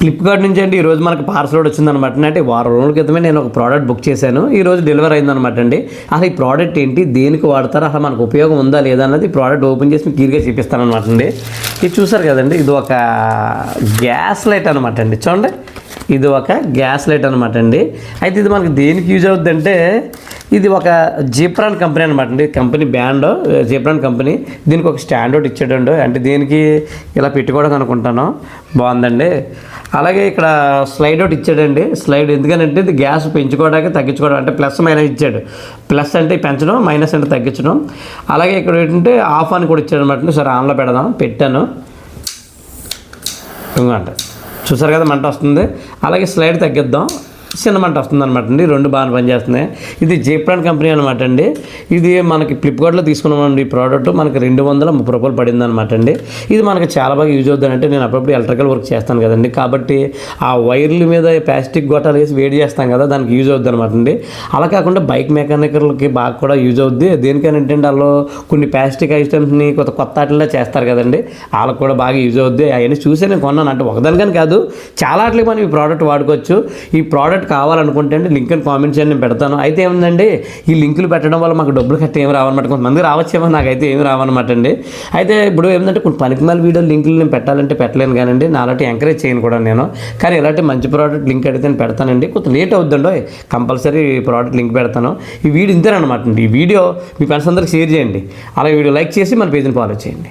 Flipkart నుంచి అండి ఈరోజు మనకు పార్సల్ వచ్చిందనమాట అంటే వారం రోజుల క్రితమే నేను ఒక ప్రోడక్ట్ బుక్ చేశాను. ఈరోజు రోజు డెలివరీ అయిందనమాట అండి. అసలు ఈ ప్రోడక్ట్ ఏంటి దేనికి వాడతారు అసలు మనకు ఉపయోగం ఉందా లేదా అన్నది ఈ ప్రోడక్ట్ ఓపెన్ చేసి మీకు క్లియర్గా చూపిస్తాను అనమాట అండి. ఇది చూసారు కదండి ఇది ఒక గ్యాస్ లైట్ అనమాట అండి. చూడండి ఇది ఒక గ్యాస్ లైట్ అనమాట అండి. అయితే ఇది మనకు దేనికి యూజ్ అవుద్ది అంటే ఇది ఒక జీప్రాన్ కంపెనీ అనమాట అండి. కంపెనీ బ్యాండ్ జీప్రాన్ కంపెనీ. దీనికి ఒక స్టాండ్ ఒకటి ఇచ్చాడండి. అంటే దీనికి ఇలా పెట్టుకోవడం అనుకుంటాను. బాగుందండి. అలాగే ఇక్కడ స్లైడ్ ఒకటి ఇచ్చాడండి. స్లైడ్ ఎందుకంటే ఇది గ్యాస్ పెంచుకోవడానికి తగ్గించుకోవడం అంటే ప్లస్ మైనస్ ఇచ్చాడు. ప్లస్ అంటే పెంచడం మైనస్ అంటే తగ్గించడం. అలాగే ఇక్కడ ఏంటంటే ఆఫ్ అని కూడా ఇచ్చాడు అనమాట సరే ఆన్లో పెడదాం. పెట్టాను. అంటే చూసారు కదా మంట వస్తుంది. అలాగే స్లైడ్ తగ్గిద్దాం. చిన్న వస్తుందన్నమాట అండి రెండు బాగా పనిచేస్తున్నాయి. ఇది జేప్రాన్ కంపెనీ అనమాట అండి ఇది మనకి ఫ్లిప్కార్ట్లో తీసుకున్నామండి ఈ ప్రోడక్ట్. మనకి రెండు వందల ముప్పై రూపాయలు పడింది అనమాట అండి ఇది మనకి చాలా బాగా యూజ్ అవుతుంది అంటే నేను అప్పుడప్పుడు ఎలక్ట్రికల్ వర్క్ చేస్తాను కదండి. కాబట్టి ఆ వైర్ల మీద ప్లాస్టిక్ గొట్టాలు వేసి వేడి చేస్తాం కదా దానికి యూజ్ అవుద్ది అనమాట అండి అలా కాకుండా బైక్ మెకానికల్కి బాగా కూడా యూజ్ అవుద్ది. దేనికని ఏంటంటే వాళ్ళు కొన్ని ప్లాస్టిక్ ఐటమ్స్ని కొత్త కొత్త వాటిల్లో చేస్తారు కదండి. వాళ్ళకి కూడా బాగా యూజ్ అవుద్ది. అవన్నీ చూసే నేను కొన్నాను. అంటే ఒకదానికని కాదు చాలా వాటికి మనం ఈ ప్రోడక్ట్ వాడుకోవచ్చు. ఈ ప్రోడక్ట్ కావాలనుకుంటే అండి లింక్ అని కామెంట్ చేయండి నేను పెడతాను. అయితే ఏముందండి ఈ లింకులు పెట్టడం వల్ల మాకు డబ్బులు కట్టి ఏమి రావన్నమాట కొంతమంది రావచ్చేమో నాకైతే ఏమి రావన్నమాట అండి. అయితే ఇప్పుడు ఏంటంటే కొన్ని పనికిమాల వీడియో లింకులు నేను పెట్టాలంటే పెట్టలేను కానండి నా అలాంటి ఎంకరేజ్ చేయను కూడా నేను. కానీ ఇలాంటి మంచి ప్రోడక్ట్ లింక్ అడిగితే నేను పెడతానండి. కొంచెం లేట్ అవుతుండో కంపల్సరీ ప్రోడక్ట్ లింక్ పెడతాను. ఈ వీడియో ఇంతేనమాట అండి. ఈ వీడియో మీ ఫ్రెండ్స్ అందరికి షేర్ చేయండి. అలాగే వీడియో లైక్ చేసి మన పేజీని ఫాలో చేయండి.